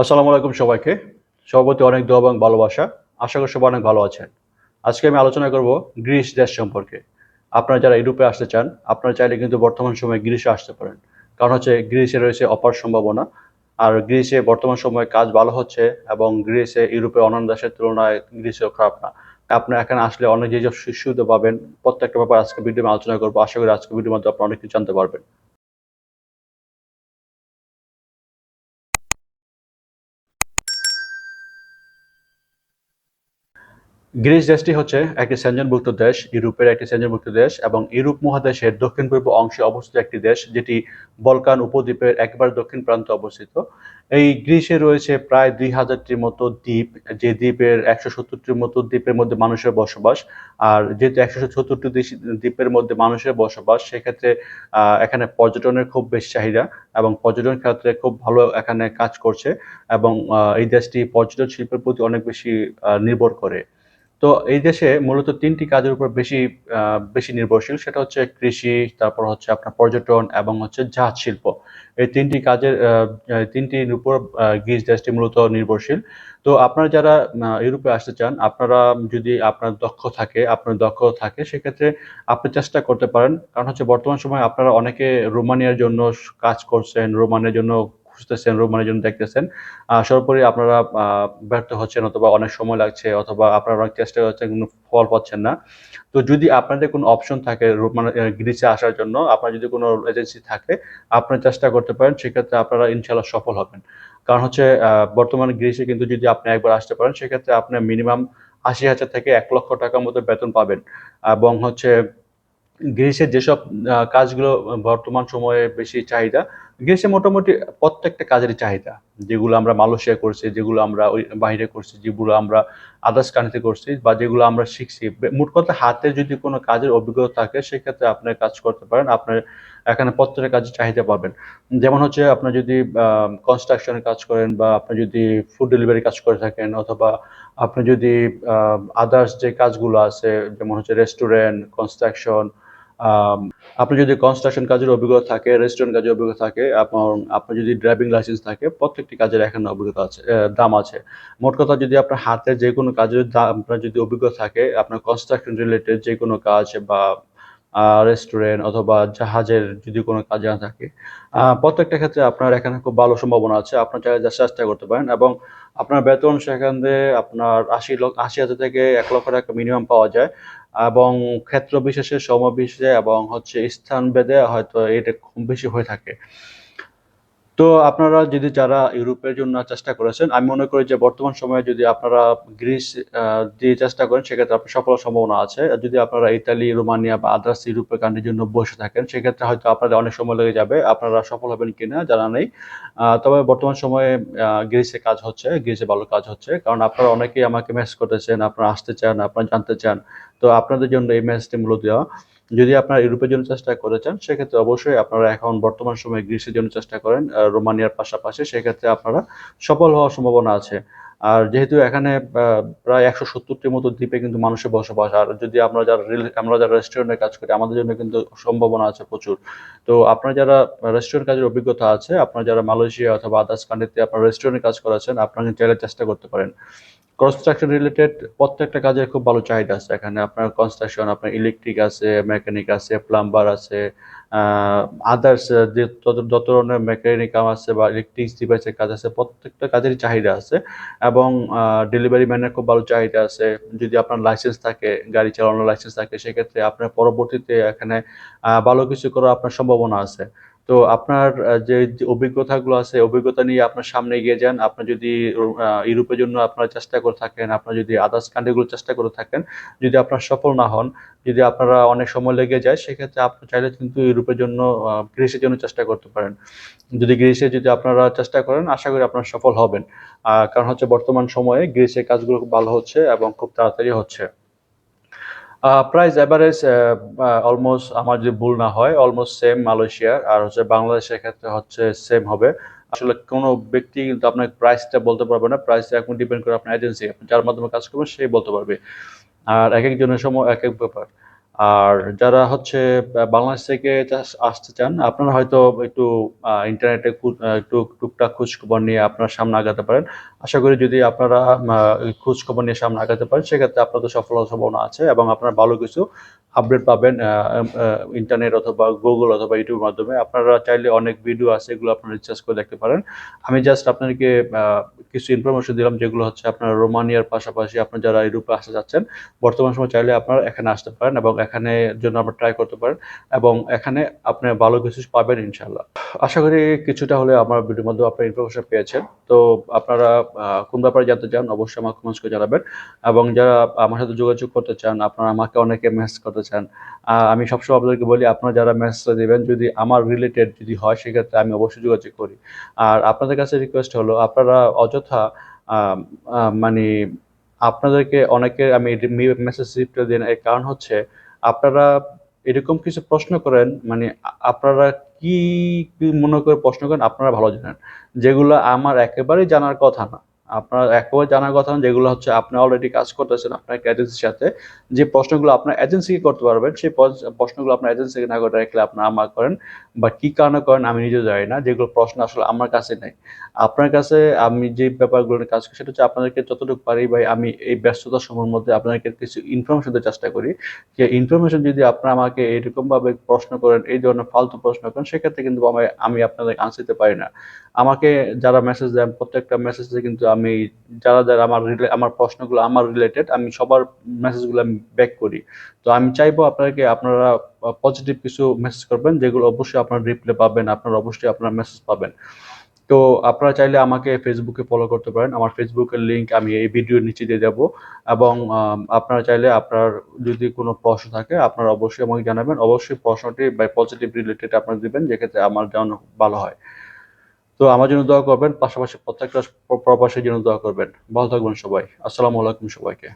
আসসালামু আলাইকুম সবাইকে। সভাপতি, অনেক দোয়া এবং ভালোবাসা। আশা করি সবাই অনেক ভালো আছেন। আজকে আমি আলোচনা করব গ্রিস দেশ সম্পর্কে। আপনারা যারা ইউরোপে আসতে চান, আপনারা চাইলে কিন্তু বর্তমান সময়ে গ্রিসে আসতে পারেন। কারণ হচ্ছে গ্রিসে রয়েছে অপার সম্ভাবনা। আর গ্রিসে বর্তমান সময়ে কাজ ভালো হচ্ছে এবং গ্রিসে ইউরোপের অন্যান্য দেশের তুলনায় গ্রিসেও খারাপ না। আপনার এখানে আসলে অনেক যে সুবিধা পাবেন, প্রত্যেকটা ব্যাপার আজকে ভিডিও আলোচনা করব। আশা করি আজকে ভিডিওর মধ্যে আপনারা অনেক কিছু জানতে পারবেন। গ্রিস দেশটি হচ্ছে একটি সেঞ্জনভুক্ত দেশ, ইউরোপের একটি সেঞ্জনভুক্ত দেশ এবং ইউরোপ মহাদেশের দক্ষিণ পূর্ব অংশে অবস্থিত একটি দেশ, যেটি বলকান উপদ্বীপের একবার দক্ষিণ প্রান্তে অবস্থিত। এই গ্রিসে রয়েছে প্রায় দুই হাজারটির মতো দ্বীপ, যে দ্বীপের একশো সত্তরটির মতো দ্বীপের মধ্যে মানুষের বসবাস। আর যেহেতু একশো সত্তরটি দ্বীপের মধ্যে মানুষের বসবাস, সেক্ষেত্রে এখানে পর্যটনের খুব বেশি চাহিদা এবং পর্যটন ক্ষেত্রে খুব ভালো এখানে কাজ করছে এবং এই দেশটি পর্যটন শিল্পের প্রতি অনেক বেশি নির্ভর করে। তো এই দেশে মূলত তিনটি কাজের উপর বেশি বেশি নির্ভরশীল। সেটা হচ্ছে কৃষি, তারপর হচ্ছে আপনার পর্যটন এবং হচ্ছে জাহাজ শিল্প। এই তিনটি কাজের তিনটির উপর গ্রিস দেশটি মূলত নির্ভরশীল। তো আপনারা যারা ইউরোপে আসতে চান, আপনারা যদি আপনার দক্ষ থাকে, আপনার দক্ষ থাকে, সেক্ষেত্রে আপনি চেষ্টা করতে পারেন। কারণ হচ্ছে বর্তমান সময়ে আপনারা অনেকে রোমানিয়ার জন্য কাজ করছেন, রোমানিয়ার জন্য খুঁজতেছেন রোমানিয়ার জন্য দেখতেছেন। সর্বোপরি আপনারা ব্যর্থ হচ্ছেন অথবা অনেক সময় লাগছে অথবা আপনারা অনেক চেষ্টা করছেন কোনো ফল পাচ্ছেন না। তো যদি আপনাদের কোনো অপশন থাকে মানে গ্রিসে আসার জন্য, আপনার যদি কোনো এজেন্সি থাকে আপনারা চেষ্টা করতে পারেন, সেক্ষেত্রে আপনারা ইনশাল্লাহ সফল হবেন। কারণ হচ্ছে বর্তমানে গ্রিসে কিন্তু যদি আপনি একবার আসতে পারেন, সেক্ষেত্রে আপনি মিনিমাম আশি হাজার থেকে এক লক্ষ টাকার মতো বেতন পাবেন। এবং হচ্ছে গ্রিসের যেসব কাজগুলো বর্তমান সময়ে বেশি চাহিদা গ্রিসে মোটামুটি প্রত্যেকটা কাজের চাহিদা। যেগুলো আমরা মালয়েশিয়া করছি, যেগুলো আমরা ওই বাইরে করছি, যেগুলো আমরা আদার্স কান্ট্রিতে করছি বা যেগুলো আমরা শিখছি। মোট কথা হাতে যদি কোনো কাজের অভিজ্ঞতা থাকে, সেক্ষেত্রে আপনি কাজ করতে পারেন। আপনার এখানে প্রত্যেকটা কাজের চাহিদা পাবেন। যেমন হচ্ছে আপনি যদি কনস্ট্রাকশনের কাজ করেন বা আপনি যদি ফুড ডেলিভারি কাজ করে থাকেন অথবা আপনি যদি আদার্স যে কাজগুলো আছে, যেমন হচ্ছে রেস্টুরেন্ট কনস্ট্রাকশন আপনি যদি কনস্ট্রাকশন কাজের অভিজ্ঞতা থাকে রেস্টুরেন্ট কাজের অভিজ্ঞতা থাকে এবং আপনার যদি ড্রাইভিং লাইসেন্স থাকে, প্রত্যেকটি কাজের এখানে অভিজ্ঞতা আছে দাম আছে। মোট কথা যদি আপনার হাতে যে কোনো কাজের আপনার যদি অভিজ্ঞতা থাকে, আপনার কনস্ট্রাকশন রিলেটেড যে কোনো কাজ বা রেস্টুরেন্ট অথবা জাহাজের যদি কোনো কাজ না থাকে প্রত্যেকটা ক্ষেত্রে আপনার এখানে খুব ভালো সম্ভাবনা আছে। আপনার চাইলে চেষ্টা করতে পারেন এবং আপনার বেতন সেখান থেকে আপনার আশি লক্ষ, আশি হাজার থেকে এক লক্ষ টাকা মিনিমাম পাওয়া যায়। এবং ক্ষেত্র বিশেষে সময় বিশেষে এবং হচ্ছে স্থান ভেদে হয়তো এটা কম বেশি হয়ে থাকে। তো আপনারা যদি যারা ইউরোপের জন্য চেষ্টা করেছেন, আমি মনে করি যে বর্তমান সময়ে যদি আপনারা গ্রিস দিয়ে চেষ্টা করেন, সেক্ষেত্রে আপনার সফল সম্ভাবনা আছে। আর যদি আপনারা ইতালি, রোমানিয়া বা আদার্স ইউরোপের কান্ট্রির জন্য বসে থাকেন, সেক্ষেত্রে হয়তো আপনাদের অনেক সময় লেগে যাবে, আপনারা সফল হবেন কিনা জানা নেই। তবে বর্তমান সময়ে গ্রিসে কাজ হচ্ছে, গ্রিসে ভালো কাজ হচ্ছে। কারণ আপনারা অনেকেই আমাকে মেসেজ করতেছেন, আপনারা আসতে চান, আপনারা জানতে চান। তো আপনাদের জন্য এই মেসেজটি মূলত দেওয়া। যদি আপনারা ইউরোপের জন্য চেষ্টা করে চান, সেক্ষেত্রে অবশ্যই আপনারা এখন বর্তমান সময়ে গ্রিসের জন্য চেষ্টা করেন রোমানিয়ার পাশাপাশি। সেক্ষেত্রে আপনারা সফল হওয়ার সম্ভাবনা আছে। আর যেহেতু এখানে প্রায় একশো সত্তরটির মতো দ্বীপে কিন্তু মানুষের বসবাস, আর যদি আমরা যারা রেল- আমরা যারা রেস্টুরেন্টে কাজ করি, আমাদের জন্য কিন্তু সম্ভাবনা আছে প্রচুর। তো আপনার যারা রেস্টুরেন্ট কাজের অভিজ্ঞতা আছে, আপনার যারা মালয়েশিয়া অথবা আদার্স কান্ট্রিতে আপনারা রেস্টুরেন্টে কাজ করেছেন, আপনারা চাইলে চেষ্টা করতে পারেন। কনস্ট্রাকশন রিলেটেড প্রত্যেকটা কাজের খুব ভালো চাহিদা আছে। এখানে আপনার কনস্ট্রাকশন আপনার ইলেকট্রিক আছে মেকানিক আছে প্লাম্বার আছে আদার্স যে যত ধরনের মেকানিক কাম আছে বা ইলেকট্রিক ডিভাইসের কাজ আছে, প্রত্যেকটা কাজেরই চাহিদা আছে এবং ডেলিভারি ম্যানের খুব ভালো চাহিদা আছে। যদি আপনার লাইসেন্স থাকে, গাড়ি চালানোর লাইসেন্স থাকে, সেক্ষেত্রে আপনার পরবর্তীতে এখানে ভালো কিছু করার আপনার সম্ভাবনা আছে। তো আপনার যে অভিজ্ঞতাগুলো আছে, অভিজ্ঞতা নিয়ে আপনার সামনে এগিয়ে যান। আপনি যদি ইউরোপের জন্য আপনারা চেষ্টা করে থাকেন আপনারা যদি আদার্স কান্ট্রিগুলো চেষ্টা করে থাকেন, যদি আপনার সফল না হন, যদি আপনারা অনেক সময় লেগে যায়, সেক্ষেত্রে আপনি চাইলে কিন্তু ইউরোপের জন্য গ্রিসের জন্য চেষ্টা করতে পারেন। যদি গ্রিসে যদি আপনারা চেষ্টা করেন, আশা করি আপনারা সফল হবেন। কারণ হচ্ছে বর্তমান সময়ে গ্রিসের কাজগুলো খুব ভালো হচ্ছে এবং খুব তাড়াতাড়ি হচ্ছে। প্রাইস এভারেজ অলমোস্ট আমার যদি ভুল না হয় অলমোস্ট সেম মালয়েশিয়ার, আর হচ্ছে বাংলাদেশের ক্ষেত্রে হচ্ছে সেম হবে। আসলে কোনো ব্যক্তি কিন্তু আপনার প্রাইসটা বলতে পারবে না। প্রাইস এখন ডিপেন্ড করে আপনার এজেন্সি যার মাধ্যমে কাজ করবেন, সেই বলতে পারবে। আর এক একজনের সময় এক এক ব্যাপার। আর যারা হচ্ছে বাংলাদেশ থেকে আসতে চান, আপনারা হয়তো একটু ইন্টারনেটে একটু টুকটাক খোঁজ খবর নিয়ে আপনার সামনে আগাতে পারেন। আশা করি যদি আপনারা খোঁজ খবর নিয়ে সামনে আগাতে পারেন, সেক্ষেত্রে আপনাদের সফলতার সম্ভাবনা আছে এবং আপনারা ভালো কিছু আপডেট পাবেন ইন্টারনেট অথবা গুগল অথবা ইউটিউবের মাধ্যমে। আপনারা চাইলে অনেক ভিডিও আছে, এগুলো আপনারা রিচার্জ করে দেখতে পারেন। আমি জাস্ট আপনাদেরকে কিছু ইনফরমেশন দিলাম, যেগুলো হচ্ছে আপনার রোমানিয়ার পাশাপাশি আপনার যারা ইউরোপে আসতে যাচ্ছেন, বর্তমান সময় চাইলে আপনারা এখানে আসতে পারেন এবং এখানে জন্য আপনারা ট্রাই করতে পারেন এবং এখানে আপনি ভালো কিছু পাবেন ইনশাল্লাহ আশা করি কিছুটা হলে আমার ভিডিওর মধ্যে আপনার ইনফরমেশন পেয়েছেন। তো আপনারা কোন ব্যাপারে জানতে চান, অবশ্যই আমাকে কমেন্টস করে জানাবেন। এবং যারা আমার সাথে যোগাযোগ করতে চান, আপনারা আমাকে অনেকে মেসেজ করতে চান আমি সবসময় আপনাদেরকে বলি, আপনারা যারা মেসেজ দেবেন, যদি আমার রিলেটেড যদি হয়, সেক্ষেত্রে আমি অবশ্যই যোগাযোগ করি। আর আপনাদের কাছে রিকোয়েস্ট হলো, আপনারা অযথা মানে আপনাদেরকে অনেকে আমি মেসেজ রিপ্লাই দিন এর কারণ হচ্ছে, আপনারা এরকম কিছু প্রশ্ন করেন মানে আপনারা কি মনে করে প্রশ্ন করেন আপনারা ভালো জানেন। যেগুলো আমার একেবারেই জানার কথা না। আপনার একেবারে জানার কথা না, যেগুলো হচ্ছে আপনি অলরেডি কাজ করতেছেন আপনার এজেন্সির সাথে, যে প্রশ্নগুলো আপনার এজেন্সিকে করতে পারবেন, সেই প্রশ্নগুলো আপনার এজেন্সিকে না করে ডাইরেক্টলি আপনার আমার করেন বা কি কারণে করেন আমি নিজেও জানি না, যেগুলো প্রশ্ন আসলে আমার কাছে নেই। আপনার কাছে আমি যে ব্যাপারগুলো কাজ করি সেটা হচ্ছে আপনাদেরকে যতটুকু পারি ভাই, আমি এই ব্যস্ততার সময়ের মধ্যে আপনাদেরকে কিছু ইনফরমেশন দেওয়ার চেষ্টা করি। যে ইনফরমেশন যদি আপনারা আমাকে এরকম ভাবে প্রশ্ন করেন, এই ধরনের ফালতু প্রশ্ন করেন, সেক্ষেত্রে কিন্তু আমি আপনাদের আনসার দিতে পারি না। আমাকে যারা মেসেজ দেন প্রত্যেকটা মেসেজে কিন্তু আমি যারা যারা আমার আমার প্রশ্নগুলো, আমার রিলেটেড আমি সবার মেসেজগুলো আমি ব্যাক করি। তো আমি চাইব আপনাকে, আপনারা পজিটিভ কিছু মেসেজ করবেন, যেগুলো অবশ্যই আপনার রিপ্লে পাবেন, আপনারা অবশ্যই আপনার মেসেজ পাবেন। তো আপনারা চাইলে আমাকে ফেসবুকে ফলো করতে পারেন। আমার ফেসবুকের লিঙ্ক আমি এই ভিডিওর নিচে দিয়ে দেবো। এবং আপনারা চাইলে আপনার যদি কোনো প্রশ্ন থাকে, আপনারা অবশ্যই আমাকে জানাবেন। অবশ্যই প্রশ্নটি বাই পজিটিভ রিলেটেড আপনারা দিবেন, যেক্ষেত্রে আমার যেন ভালো হয়। তো আমার জন্য দোয়া করবেন, পাশাপাশি প্রত্যেকটা প্রবাসের জন্য দোয়া করবেন। ভালো থাকবেন সবাই। আসসালামু আলাইকুম সবাইকে।